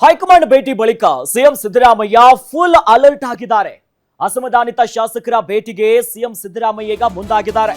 High command ಭೇಟಿ ಬಳಿಕ CM Siddaramaiah full alert ಆಗಿದ್ದಾರೆ ಅಸಮಾಧಾನಿತ ಶಾಸಕರ ಭೇಟಿಗೆ ಸಿಎಂ ಸಿದ್ದರಾಮಯ್ಯ ಈಗ ಮುಂದಾಗಿದ್ದಾರೆ.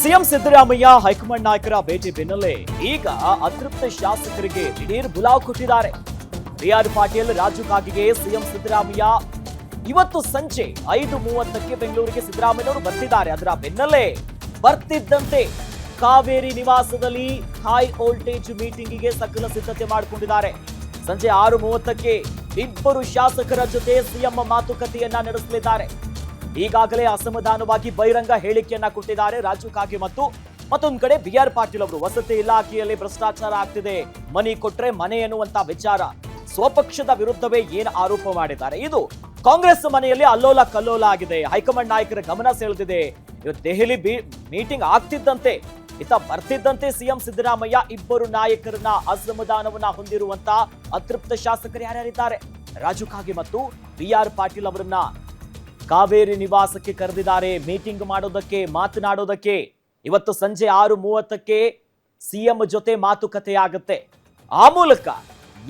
ಸಿಎಂ ಸಿದ್ದರಾಮಯ್ಯ ಹೈಕಮಾಂಡ್ ನಾಯಕರ ಭೇಟಿ ಬೆನ್ನಲ್ಲೇ ಈಗ ಅತೃಪ್ತ ಶಾಸಕರಿಗೆ ದಿಢೀರ್ ಬುಲಾವ್ ಕೊಟ್ಟಿದ್ದಾರೆ. ಬಿಆರ್ ಪಾಟೀಲ್ ರಾಜು ಕಾಗಿಗೆ ಸಿಎಂ ಸಿದ್ದರಾಮಯ್ಯ ಇವತ್ತು ಸಂಜೆ ಐದು ಮೂವತ್ತಕ್ಕೆ ಬೆಂಗಳೂರಿಗೆ ಸಿದ್ದರಾಮಯ್ಯನವರು ಬರ್ತಿದ್ದಾರೆ. ಅದರ ಬೆನ್ನಲ್ಲೇ ಬರ್ತಿದ್ದಂತೆ ಕಾವೇರಿ ನಿವಾಸದಲ್ಲಿ ಹೈ ವೋಲ್ಟೇಜ್ ಮೀಟಿಂಗಿಗೆ ಸಕಲ ಸಿದ್ಧತೆ ಮಾಡಿಕೊಂಡಿದ್ದಾರೆ. ಸಂಜೆ ಆರು ಮೂವತ್ತಕ್ಕೆ ಇಬ್ಬರು ಶಾಸಕರ ಜೊತೆ ಸಿಎಂ ಮಾತುಕತೆಯನ್ನ ನಡೆಸಲಿದ್ದಾರೆ. ಈಗಾಗಲೇ ಅಸಮಾಧಾನವಾಗಿ ಬಹಿರಂಗ ಹೇಳಿಕೆಯನ್ನ ಕೊಟ್ಟಿದ್ದಾರೆ ರಾಜು ಕಾಗೆ ಮತ್ತು ಮತ್ತೊಂದು ಕಡೆ ಬಿ ಆರ್ ಪಾಟೀಲ್ ಅವರು. ವಸತಿ ಇಲಾಖೆಯಲ್ಲಿ ಭ್ರಷ್ಟಾಚಾರ ಆಗ್ತಿದೆ. ಮನಿ ಕೊಟ್ರೆ ಮನೆ ಎನ್ನುವಂತ ವಿಚಾರ ಸ್ವಪಕ್ಷದ ವಿರುದ್ಧವೇ ಏನು ಆರೋಪ ಮಾಡಿದ್ದಾರೆ? ಇದು ಕಾಂಗ್ರೆಸ್ ಮನೆಯಲ್ಲಿ ಅಲ್ಲೋಲ ಕಲ್ಲೋಲ ಆಗಿದೆ. ಹೈಕಮಾಂಡ್ ನಾಯಕರ ಗಮನ ಸೆಳೆದಿದೆ. ಇವತ್ತು ದೆಹಲಿ ಮೀಟಿಂಗ್ ಆಗ್ತಿದ್ದಂತೆ, ಇತ್ತ ಬರ್ತಿದ್ದಂತೆ ಸಿಎಂ ಸಿದ್ದರಾಮಯ್ಯ ಇಬ್ಬರು ನಾಯಕರನ್ನ ಅಸಮಾಧಾನವನ್ನ ಹೊಂದಿರುವಂತ ಅತೃಪ್ತ ಶಾಸಕರು ಯಾರ್ಯಾರಿದ್ದಾರೆ? ರಾಜು ಕಾಗೆ ಮತ್ತು ಬಿ ಆರ್ ಪಾಟೀಲ್ ಅವರನ್ನ ಕಾವೇರಿ ನಿವಾಸಕ್ಕೆ ಕರೆದಿದ್ದಾರೆ. ಮೀಟಿಂಗ್ ಮಾಡೋದಕ್ಕೆ, ಮಾತನಾಡೋದಕ್ಕೆ. ಇವತ್ತು ಸಂಜೆ ಆರು ಮೂವತ್ತಕ್ಕೆ ಸಿಎಂ ಜೊತೆ ಮಾತುಕತೆ ಆಗುತ್ತೆ ಆ ಮೂಲಕ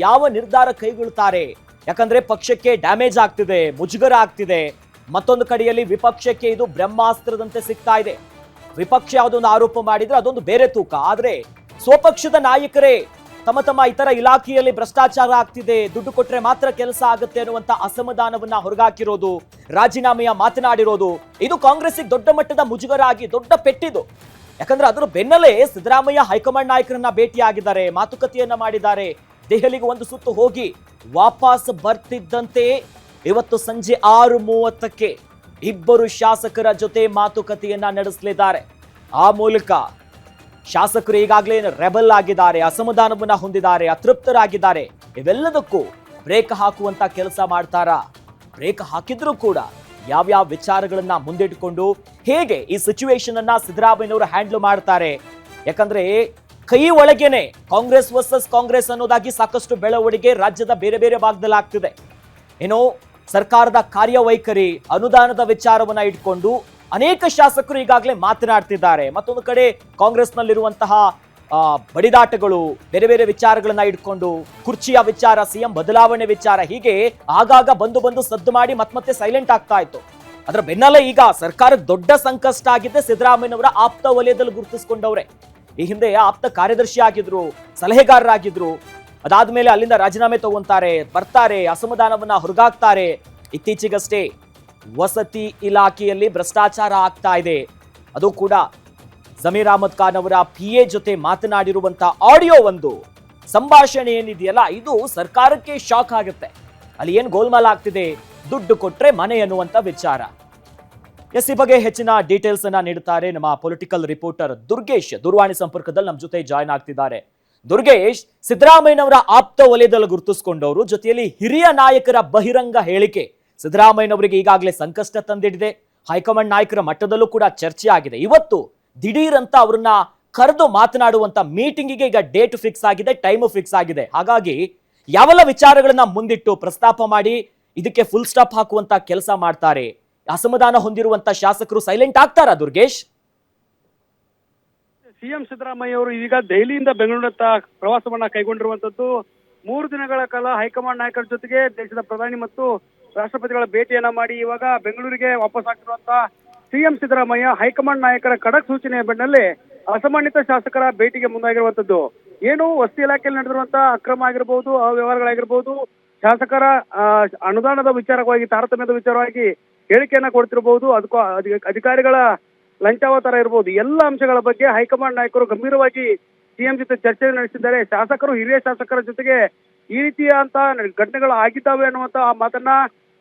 ಯಾವ ನಿರ್ಧಾರ ಕೈಗೊಳ್ತಾರೆ ಯಾಕಂದ್ರೆ ಪಕ್ಷಕ್ಕೆ ಡ್ಯಾಮೇಜ್ ಆಗ್ತಿದೆ ಮುಜುಗರ ಆಗ್ತಿದೆ ಮತ್ತೊಂದು ಕಡೆಯಲ್ಲಿ ವಿಪಕ್ಷಕ್ಕೆ ಇದು ಬ್ರಹ್ಮಾಸ್ತ್ರದಂತೆ ಸಿಗ್ತಾ ಇದೆ. ವಿಪಕ್ಷ ಯಾವುದೊಂದು ಆರೋಪ ಮಾಡಿದ್ರೆ ಅದೊಂದು ಬೇರೆ ತೂಕ. ಆದರೆ ಸ್ವಪಕ್ಷದ ನಾಯಕರೇ ತಮ್ಮ ತಮ್ಮ ಇತರ ಇಲಾಖೆಯಲ್ಲಿ ಭ್ರಷ್ಟಾಚಾರ ಆಗ್ತಿದೆ, ದುಡ್ಡು ಕೊಟ್ರೆ ಮಾತ್ರ ಕೆಲಸ ಆಗುತ್ತೆ ಅನ್ನುವಂತ ಅಸಮಾಧಾನವನ್ನ ಹೊರಗಾಕಿರೋದು, ರಾಜೀನಾಮೆಯ ಮಾತನಾಡಿರೋದು, ಇದು ಕಾಂಗ್ರೆಸ್ಗೆ ದೊಡ್ಡ ಮಟ್ಟದ ಮುಜುಗರ ಆಗಿ ದೊಡ್ಡ ಪೆಟ್ಟಿದು. ಯಾಕಂದ್ರೆ ಅದರ ಬೆನ್ನಲ್ಲೇ ಸಿದ್ದರಾಮಯ್ಯ ಹೈಕಮಾಂಡ್ ನಾಯಕರನ್ನ ಭೇಟಿಯಾಗಿದ್ದಾರೆ, ಮಾತುಕತೆಯನ್ನ ಮಾಡಿದ್ದಾರೆ. ದೆಹಲಿಗೆ ಒಂದು ಸುತ್ತು ಹೋಗಿ ವಾಪಸ್ ಬರ್ತಿದ್ದಂತೆ ಇವತ್ತು ಸಂಜೆ ಆರು ಮೂವತ್ತಕ್ಕೆ ಇಬ್ಬರು ಶಾಸಕರ ಜೊತೆ ಮಾತುಕತೆಯನ್ನ ನಡೆಸಲಿದ್ದಾರೆ. ಆ ಮೂಲಕ ಶಾಸಕರು ಈಗಾಗಲೇ ರೆಬಲ್ ಆಗಿದ್ದಾರೆ, ಅಸಮಾಧಾನವನ್ನ ಹೊಂದಿದ್ದಾರೆ, ಅತೃಪ್ತರಾಗಿದ್ದಾರೆ. ಇವೆಲ್ಲದಕ್ಕೂ ಬ್ರೇಕ್ ಹಾಕುವಂತ ಕೆಲಸ ಮಾಡ್ತಾರಾ? ಬ್ರೇಕ್ ಹಾಕಿದ್ರೂ ಕೂಡ ಯಾವ್ಯಾವ ವಿಚಾರಗಳನ್ನ ಮುಂದಿಟ್ಟುಕೊಂಡು ಹೇಗೆ ಈ ಸಿಚುವೇಶನ್ ಅನ್ನ ಸಿದ್ದರಾಮಯ್ಯನವರು ಹ್ಯಾಂಡಲ್ ಮಾಡ್ತಾರೆ? ಯಾಕಂದ್ರೆ ಕೈ ಒಳಗೇನೆ ಕಾಂಗ್ರೆಸ್ ವರ್ಸಸ್ ಕಾಂಗ್ರೆಸ್ ಅನ್ನೋದಾಗಿ ಸಾಕಷ್ಟು ಬೆಳವಣಿಗೆ ರಾಜ್ಯದ ಬೇರೆ ಬೇರೆ ಭಾಗದಲ್ಲಿ ಆಗ್ತಿದೆ. ಏನೋ ಸರ್ಕಾರದ ಕಾರ್ಯವೈಖರಿ, ಅನುದಾನದ ವಿಚಾರವನ್ನ ಇಟ್ಕೊಂಡು ಅನೇಕ ಶಾಸಕರು ಈಗಾಗಲೇ ಮಾತನಾಡ್ತಿದ್ದಾರೆ. ಮತ್ತೊಂದು ಕಡೆ ಕಾಂಗ್ರೆಸ್ನಲ್ಲಿರುವಂತಹ ಬಡಿದಾಟಗಳು, ಬೇರೆ ಬೇರೆ ವಿಚಾರಗಳನ್ನ ಇಟ್ಕೊಂಡು, ಕುರ್ಚಿಯ ವಿಚಾರ, ಸಿಎಂ ಬದಲಾವಣೆ ವಿಚಾರ, ಹೀಗೆ ಆಗಾಗ ಬಂದು ಬಂದು ಸದ್ದು ಮಾಡಿ ಮತ್ತೆ ಸೈಲೆಂಟ್ ಆಗ್ತಾ ಇತ್ತು. ಅದರ ಬೆನ್ನಲ್ಲೇ ಈಗ ಸರ್ಕಾರ ದೊಡ್ಡ ಸಂಕಷ್ಟ ಆಗಿದ್ದೆ ಸಿದ್ದರಾಮಯ್ಯನವರ ಆಪ್ತ ವಲಯದಲ್ಲಿ ಗುರುತಿಸಿಕೊಂಡವ್ರೆ. ಈ ಹಿಂದೆ ಆಪ್ತ ಕಾರ್ಯದರ್ಶಿ ಆಗಿದ್ರು, ಸಲಹೆಗಾರರಾಗಿದ್ರು. ಅದಾದ್ಮೇಲೆ ಅಲ್ಲಿಂದ ರಾಜೀನಾಮೆ ತಗೊಂತಾರೆ, ಬರ್ತಾರೆ, ಅಸಮಾಧಾನವನ್ನ ಹೊರಗಾಕ್ತಾರೆ. ಇತ್ತೀಚೆಗಷ್ಟೇ ವಸತಿ ಇಲಾಖೆಯಲ್ಲಿ ಭ್ರಷ್ಟಾಚಾರ ಆಗ್ತಾ ಇದೆ. ಅದು ಕೂಡ ಜಮೀರ್ ಅಹಮದ್ ಖಾನ್ ಅವರ ಪಿ ಎ ಜೊತೆ ಮಾತನಾಡಿರುವಂತ ಆಡಿಯೋ ಒಂದು. ಸಂಭಾಷಣೆ ಏನಿದೆಯಲ್ಲ, ಇದು ಸರ್ಕಾರಕ್ಕೆ ಶಾಕ್ ಆಗುತ್ತೆ. ಅಲ್ಲಿ ಏನು ಗೋಲ್ಮಾಲ್ ಆಗ್ತಿದೆ? ದುಡ್ಡು ಕೊಟ್ರೆ ಮನೆ ಅನ್ನುವಂತ ವಿಚಾರ. ಎಸ್, ಈ ಬಗ್ಗೆ ಹೆಚ್ಚಿನ ಡೀಟೇಲ್ಸ್ ಅನ್ನ ನೀಡುತ್ತಾರೆ ನಮ್ಮ ಪೊಲಿಟಿಕಲ್ ರಿಪೋರ್ಟರ್ ದುರ್ಗೇಶ್. ದೂರವಾಣಿ ಸಂಪರ್ಕದಲ್ಲಿ ನಮ್ಮ ಜೊತೆ ಜಾಯ್ನ್ ಆಗ್ತಿದ್ದಾರೆ. ದುರ್ಗೇಶ್, ಸಿದ್ದರಾಮಯ್ಯನವರ ಆಪ್ತ ವಲಯದಲ್ಲಿ ಗುರುತಿಸಿಕೊಂಡವರು, ಜೊತೆಯಲ್ಲಿ ಹಿರಿಯ ನಾಯಕರ ಬಹಿರಂಗ ಹೇಳಿಕೆ. ಸಿದ್ದರಾಮಯ್ಯನವರಿಗೆ ಈಗಾಗಲೇ ಸಂಕಷ್ಟ ತಂದಿಡಿದೆ. ಹೈಕಮಾಂಡ್ ನಾಯಕರ ಮಟ್ಟದಲ್ಲೂ ಕೂಡ ಚರ್ಚೆ ಆಗಿದೆ ಇವತ್ತು ದಿಢೀರ್ ಅಂತ ಅವ್ರನ್ನ ಕರೆದು ಮಾತನಾಡುವಂತ ಮೀಟಿಂಗಿಗೆ ಈಗ ಡೇಟ್ ಫಿಕ್ಸ್ ಆಗಿದೆ, ಟೈಮ್ ಫಿಕ್ಸ್ ಆಗಿದೆ. ಹಾಗಾಗಿ ಯಾವೆಲ್ಲ ವಿಚಾರಗಳನ್ನ ಮುಂದಿಟ್ಟು ಪ್ರಸ್ತಾಪ ಮಾಡಿ ಇದಕ್ಕೆ ಫುಲ್ ಸ್ಟಾಪ್ ಹಾಕುವಂತ ಕೆಲಸ ಮಾಡ್ತಾರೆ. ಅಸಮಾಧಾನ ಹೊಂದಿರುವಂತ ಶಾಸಕರು ಸೈಲೆಂಟ್ ಆಗ್ತಾರಾ ದುರ್ಗೇಶ್? ಸಿಎಂ ಸಿದ್ದರಾಮಯ್ಯ ಅವರು ಈಗ ದೆಹಲಿಯಿಂದ ಬೆಂಗಳೂರತ್ತ ಪ್ರವಾಸವನ್ನ ಕೈಗೊಂಡಿರುವಂತದ್ದು ಮೂರು ದಿನಗಳ ಕಾಲ ಹೈಕಮಾಂಡ್ ನಾಯಕರ ಜೊತೆಗೆ ದೇಶದ ಪ್ರಧಾನಿ ಮತ್ತು ರಾಷ್ಟ್ರಪತಿಗಳ ಭೇಟಿಯನ್ನ ಮಾಡಿ ಇವಾಗ ಬೆಂಗಳೂರಿಗೆ ವಾಪಸ್ ಆಗ್ತಿರುವಂತ ಸಿಎಂ ಸಿದ್ದರಾಮಯ್ಯ, ಹೈಕಮಾಂಡ್ ನಾಯಕರ ಖಡಕ್ ಸೂಚನೆಯ ಬೆನ್ನಲ್ಲೇ ಅಸಮಾನಿತ ಶಾಸಕರ ಭೇಟಿಗೆ ಮುಂದಾಗಿರುವಂತದ್ದು. ಏನು, ವಸ್ತಿ ಇಲಾಖೆಯಲ್ಲಿ ನಡೆದಿರುವಂತ ಅಕ್ರಮ ಆಗಿರಬಹುದು ಅವ್ಯವಹಾರಗಳಾಗಿರ್ಬೋದು, ಶಾಸಕರ ಅನುದಾನದ ವಿಚಾರವಾಗಿ, ತಾರತಮ್ಯದ ವಿಚಾರವಾಗಿ ಹೇಳಿಕೆಯನ್ನ ಕೊಡ್ತಿರಬಹುದು ಅದಕ್ಕೂ ಅಧಿ- ಅಧಿಕಾರಿಗಳ ಲಂಚಾವತಾರ ಇರಬಹುದು ಎಲ್ಲ ಅಂಶಗಳ ಬಗ್ಗೆ ಹೈಕಮಾಂಡ್ ನಾಯಕರು ಗಂಭೀರವಾಗಿ ಸಿಎಂ ಜೊತೆ ಚರ್ಚೆ ನಡೆಸಿದ್ದಾರೆ. ಶಾಸಕರು ಹಿರಿಯ ಶಾಸಕರ ಜೊತೆಗೆ ಈ ರೀತಿಯ ಅಂತ ಘಟನೆಗಳು ಆಗಿದ್ದಾವೆ ಅನ್ನುವಂತ ಆ ಮಾತನ್ನ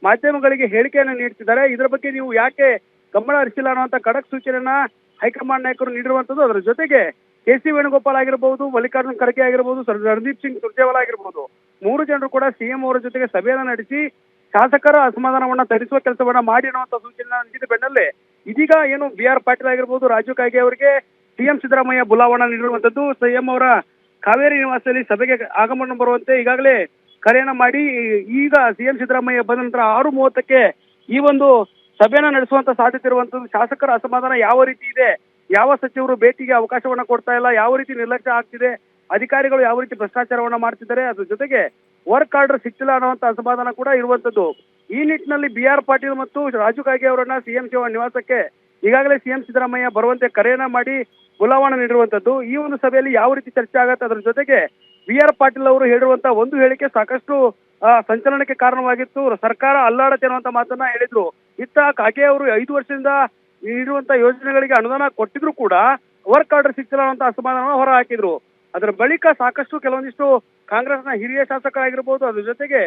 ಮಾಧ್ಯಮಗಳಿಗೆ ಹೇಳಿಕೆಯನ್ನು ನೀಡ್ತಿದ್ದಾರೆ. ಇದರ ಬಗ್ಗೆ ನೀವು ಯಾಕೆ ಗಮನ ಹರಿಸಿಲ್ಲ ಅನ್ನುವಂತ ಖಡಕ್ ಸೂಚನೆಯನ್ನ ಹೈಕಮಾಂಡ್ ನಾಯಕರು ನೀಡಿರುವಂತದ್ದು ಅದರ ಜೊತೆಗೆ ಕೆ ಸಿ ವೇಣುಗೋಪಾಲ್ ಆಗಿರಬಹುದು ಮಲ್ಲಿಕಾರ್ಜುನ್ ಖರ್ಗೆ ಆಗಿರಬಹುದು ರಣದೀಪ್ ಸಿಂಗ್ ಸುರ್ಜೇವಾಲಾ ಆಗಿರಬಹುದು ಮೂರು ಜನರು ಕೂಡ ಸಿಎಂ ಅವರ ಜೊತೆಗೆ ಸಭೆಯನ್ನ ನಡೆಸಿ ಶಾಸಕರ ಅಸಮಾಧಾನವನ್ನ ತರಿಸುವ ಕೆಲಸವನ್ನ ಮಾಡಿ ಅನ್ನುವಂತ ಸೂಚನೆ ನೀಡಿದ ಬೆನ್ನಲ್ಲೇ ಇದೀಗ ಏನು ಬಿ ಆರ್ ಪಾಟೀಲ್ ಆಗಿರ್ಬೋದು, ರಾಜು ಕಾಗೆ ಅವರಿಗೆ ಸಿಎಂ ಸಿದ್ದರಾಮಯ್ಯ ಬುಲಾವಣೆ ನೀಡಿರುವಂತದ್ದು. ಸಿಎಂ ಅವರ ಕಾವೇರಿ ನಿವಾಸದಲ್ಲಿ ಸಭೆಗೆ ಆಗಮನ ಬರುವಂತೆ ಈಗಾಗಲೇ ಕರೆಯನ್ನ ಮಾಡಿ ಈಗ ಸಿಎಂ ಸಿದ್ದರಾಮಯ್ಯ ಬಂದ ನಂತರ ಆರು ಮೂವತ್ತಕ್ಕೆ ಈ ಒಂದು ಸಭೆಯನ್ನ ನಡೆಸುವಂತ ಸಾಧ್ಯತೆ ಇರುವಂತದ್ದು ಶಾಸಕರ ಅಸಮಾಧಾನ ಯಾವ ರೀತಿ ಇದೆ? ಯಾವ ಸಚಿವರು ಭೇಟಿಗೆ ಅವಕಾಶವನ್ನ ಕೊಡ್ತಾ ಇಲ್ಲ? ಯಾವ ರೀತಿ ನಿರ್ಲಕ್ಷ್ಯ ಆಗ್ತಿದೆ? ಅಧಿಕಾರಿಗಳು ಯಾವ ರೀತಿ ಭ್ರಷ್ಟಾಚಾರವನ್ನ ಮಾಡ್ತಿದ್ದಾರೆ? ಅದ್ರ ಜೊತೆಗೆ ವರ್ಕ್ ಆರ್ಡರ್ ಸಿಕ್ತಿಲ್ಲ ಅನ್ನುವಂತ ಅಸಮಾಧಾನ ಕೂಡ ಇರುವಂತದ್ದು. ಈ ನಿಟ್ಟಿನಲ್ಲಿ ಬಿ ಆರ್ ಪಾಟೀಲ್ ಮತ್ತು ರಾಜು ಕಾಗೆ ಅವರನ್ನ ಸಿಎಂ ಶಿವ ನಿವಾಸಕ್ಕೆ ಈಗಾಗಲೇ ಸಿಎಂ ಸಿದ್ದರಾಮಯ್ಯ ಬರುವಂತೆ ಕರೆಯನ್ನ ಮಾಡಿ ಬುಲಾವಣೆ ನೀಡಿರುವಂತದ್ದು. ಈ ಒಂದು ಸಭೆಯಲ್ಲಿ ಯಾವ ರೀತಿ ಚರ್ಚೆ ಆಗತ್ತೆ? ಅದರ ಜೊತೆಗೆ ಬಿ ಆರ್ ಪಾಟೀಲ್ ಅವರು ಹೇಳಿರುವಂತ ಒಂದು ಹೇಳಿಕೆ ಸಾಕಷ್ಟು ಸಂಚಲನಕ್ಕೆ ಕಾರಣವಾಗಿತ್ತು. ಸರ್ಕಾರ ಅಲ್ಲಾಡತ್ತೆ ಅನ್ನುವಂತ ಮಾತನ್ನ ಹೇಳಿದ್ರು. ಇತ್ತ ಕಾಗೆ ಅವರು ಐದು ವರ್ಷದಿಂದ ನೀಡುವಂತ ಯೋಜನೆಗಳಿಗೆ ಅನುದಾನ ಕೊಟ್ಟಿದ್ರು ಕೂಡ ವರ್ಕ್ ಆರ್ಡರ್ ಸಿಕ್ಕಿಲ್ಲ ಅನ್ನುವಂತ ಅಸಮಾಧಾನ ಹೊರ ಹಾಕಿದ್ರು ಅದರ ಬಳಿಕ ಸಾಕಷ್ಟು ಕೆಲವೊಂದಿಷ್ಟು ಕಾಂಗ್ರೆಸ್ನ ಹಿರಿಯ ಶಾಸಕರಾಗಿರ್ಬೋದು, ಅದ್ರ ಜೊತೆಗೆ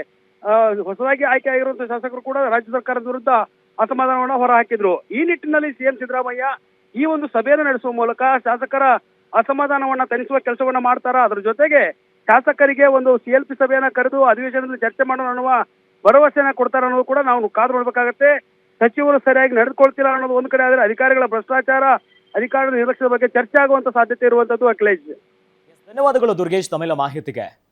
ಹೊಸದಾಗಿ ಆಯ್ಕೆ ಆಗಿರುವಂತಹ ಶಾಸಕರು ಕೂಡ ರಾಜ್ಯ ಸರ್ಕಾರದ ವಿರುದ್ಧ ಅಸಮಾಧಾನವನ್ನ ಹೊರ ಹಾಕಿದ್ರು ಈ ನಿಟ್ಟಿನಲ್ಲಿ ಸಿಎಂ ಸಿದ್ದರಾಮಯ್ಯ ಈ ಒಂದು ಸಭೆಯನ್ನು ನಡೆಸುವ ಮೂಲಕ ಶಾಸಕರ ಅಸಮಾಧಾನವನ್ನ ತಣಿಸುವ ಕೆಲಸವನ್ನ ಮಾಡ್ತಾರ? ಅದ್ರ ಜೊತೆಗೆ ಶಾಸಕರಿಗೆ ಒಂದು ಸಿಎಲ್ಪಿ ಸಭೆಯನ್ನ ಕರೆದು ಅಧಿವೇಶನದಲ್ಲಿ ಚರ್ಚೆ ಮಾಡೋಣ ಅನ್ನುವ ಭರವಸೆಯನ್ನ ಕೊಡ್ತಾರ ಅನ್ನೋದು ಕೂಡ ನಾವು ಕಾದು ನೋಡ್ಬೇಕಾಗತ್ತೆ. ಸಚಿವರು ಸರಿಯಾಗಿ ನಡೆದುಕೊಳ್ತಿಲ್ಲ ಅನ್ನೋದು ಒಂದ್ ಕಡೆ, ಆದ್ರೆ ಅಧಿಕಾರಿಗಳ ಭ್ರಷ್ಟಾಚಾರ ಅಧಿಕಾರಿಗಳ ನಿರ್ಲಕ್ಷ್ಯದ ಬಗ್ಗೆ ಚರ್ಚೆ ಆಗುವಂತ ಸಾಧ್ಯತೆ ಇರುವಂತದ್ದು ಅಖಿಲೇಶ್. ಧನ್ಯವಾದಗಳು ದುರ್ಗೇಶ್ ತಮಿಳ ಮಾಹಿತಿಗೆ.